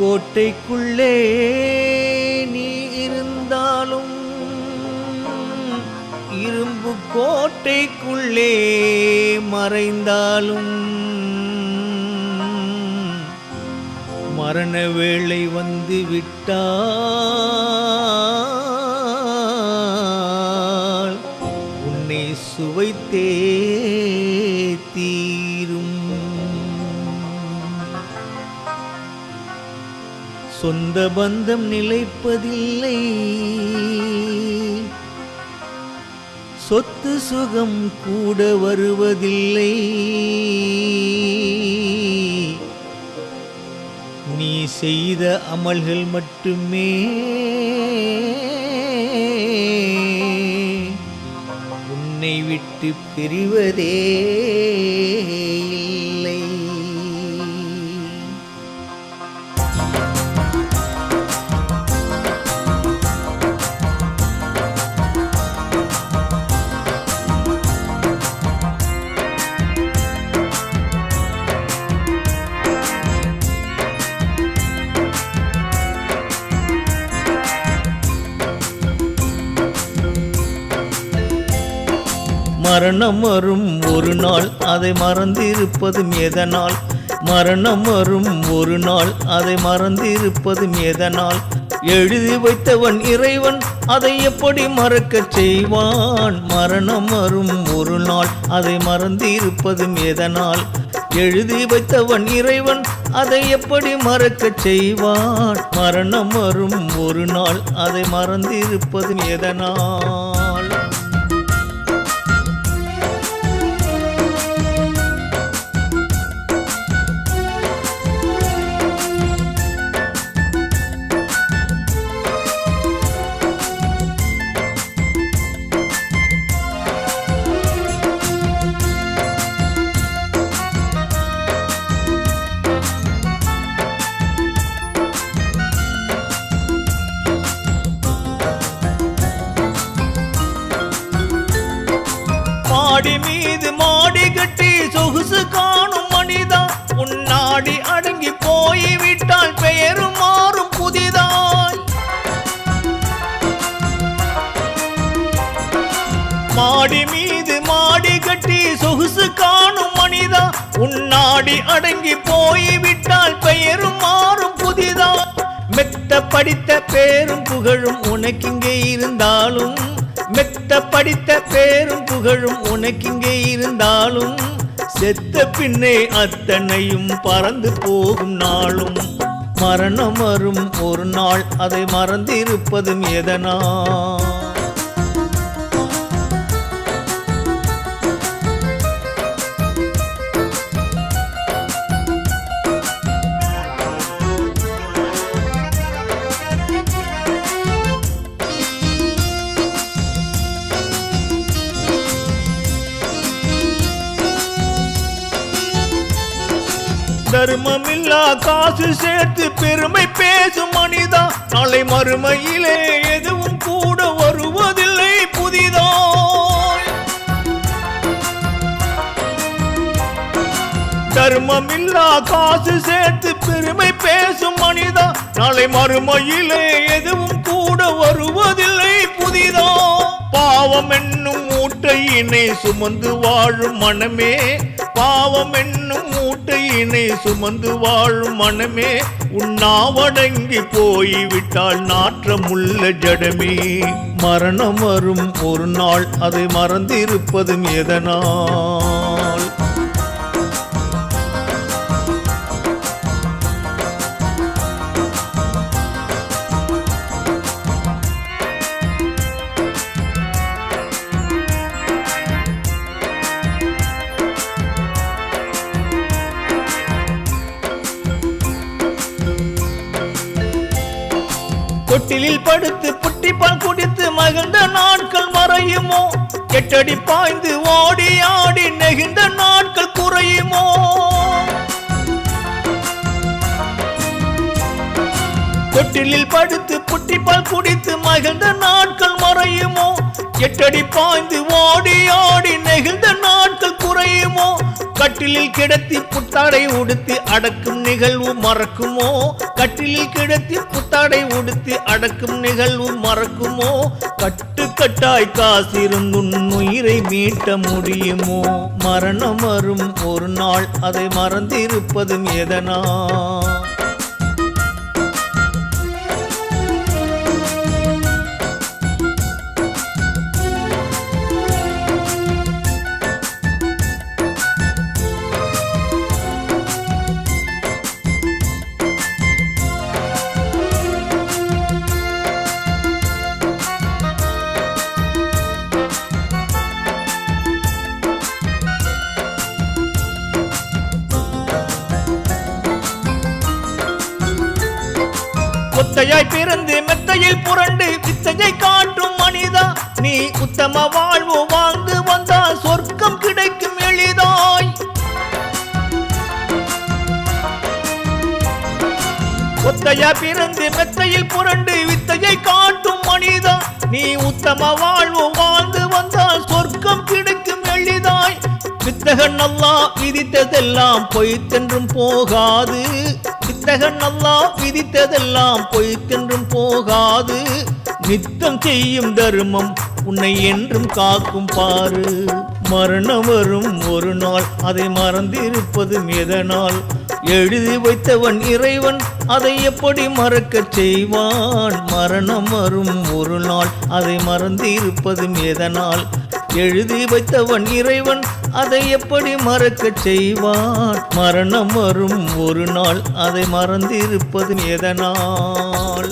கோட்டைக்குள்ளே நீ இருந்தாலும் இரும்பு கோட்டைக்குள்ளே மறைந்தாலும் மரண வேளை வந்து விட்டால் உன்னை சுவைத்தே சொந்த பந்தம் நிலைப்பதில்லை. சொத்து சுகம் கூட வருவதில்லை. நீ செய்த அமல்கள் மட்டுமே. உன்னை விட்டு பிரிவதே. மரணம் வரும் ஒரு நாள் அதை மறந்திருப்பதும் எதனால்? மரணம் வரும் ஒரு நாள் அதை மறந்திருப்பதும் எதனால்? எழுதி வைத்தவன் இறைவன் அதை எப்படி மறக்கச் செய்வான்? மரணம் வரும் ஒரு நாள் அதை மறந்திருப்பதும் எதனால்? எழுதி வைத்தவன் இறைவன் அதை எப்படி மறக்கச் செய்வான்? மரணம் வரும் ஒரு நாள் அதை மறந்திருப்பதும் எதனால்? மாடி மீது மாடி கட்டி சொகுசு காணும் மனிதா. உன்னாடி அடங்கி போய் விட்டால் பெயரும் மாறும் புதிதாய். மாடி மீது மாடி கட்டி சொகுசு காணும் மனிதா. உன்னாடி அடங்கி போய் விட்டால் பெயரும் மாறும் புதிதா மெத்த படித்த பேரும் புகழும் உனக்கிங்கே இருந்தாலும் மெத்த படித்த பேரும் புகழும் உனக்கிங்கே இருந்தாலும் செத்த பின்னே அத்தனையும் பறந்து போகும் நாளும். மரணம் வரும் ஒரு நாள் அதை மறந்திருப்பதும் எதனால்? தர்மமில்லா காசு சேர்த்து பெருமை பேசும் மனிதா. நாளை மறுமையிலே எதுவும் கூட வருவதில்லை புதிதா. தர்மமில்லா காசு சேர்த்து பெருமை பேசும் மனிதா. நாளை மறுமையிலே எதுவும் கூட வருவதில்லை புதிதா. பாவம் என்னும் மூட்டையினை சுமந்து வாழும் மனமே. பாவம் என்னும் மூட்டையினை சுமந்து வாழும் மனமே உண்ணாவடங்கி போய்விட்டால் நாற்றமுள்ள ஜடமே. மரணம் வரும் ஒரு நாள் அதை மறந்திருப்பதும் எதனால்? தொட்டிலில் படுத்து புட்டிப்பால் குடித்து மகிழ்ந்த நாட்கள் மறையுமோ? எட்டடி பாய்ந்து ஓடி ஆடி நெகிழ்ந்த நாட்கள் குறையுமோ? தொட்டிலில் படுத்து புட்டிப்பால் குடித்து மகிழ்ந்த நாட்கள் மறையுமோ? எட்டடி பாய்ந்து ஓடி ஆடி நெகிழ்ந்த கட்டிலில் கிடத்தி புத்தாடை உடுத்தி அடக்கும் நிகழ்வு மறக்குமோ? கட்டிலில் கிடத்தி புத்தாடை உடுத்தி அடக்கும் நிகழ்வு மறக்குமோ? கட்டு கட்டாய் காசிருந்துன் உயிரை மீட்ட முடியுமோ? மரணம் வரும் ஒரு நாள் அதை மறந்திருப்பதும் எதனால்? ஒத்தையாய் பிறந்து மெத்தையில் புரண்டு பிச்சையை காட்டும் மனிதா. நீ உத்தம வாழ்வு வாழ்ந்து வந்தால் சொர்க்கம் கிடைக்கும் எளிதாய். ஒத்தையா பிறந்து மெத்தையில் புரண்டு வித்தையை காட்டும் மனிதா. நீ உத்தம வாழ்வு வாழ்ந்து வந்தால் சொர்க்கம் கிடைக்கும் எளிதாய். வித்தகன் அல்லா விதித்ததெல்லாம் பொய்த்தென்றும் போகாது. தகன் அல்லா விதித்ததெல்லாம் பொய்த்தென்றும் போகாது. நித்தம் செய்யும் தர்மம் உன்னை என்றும் காக்கும் பாரு மரணம் வரும் ஒரு நாள் அதை மறந்திருப்பது எதனால்? எழுதி வைத்தவன் இறைவன் அதை எப்படி மறக்கச் செய்வான்? மரணம் வரும் ஒரு நாள் அதை மறந்திருப்பதும் எதனால்? எழுதி வைத்தவன் இறைவன் அதை எப்படி மறக்கச் செய்வான்? மரணம் வரும் ஒரு நாள் அதை மறந்திருப்பது எதனால்?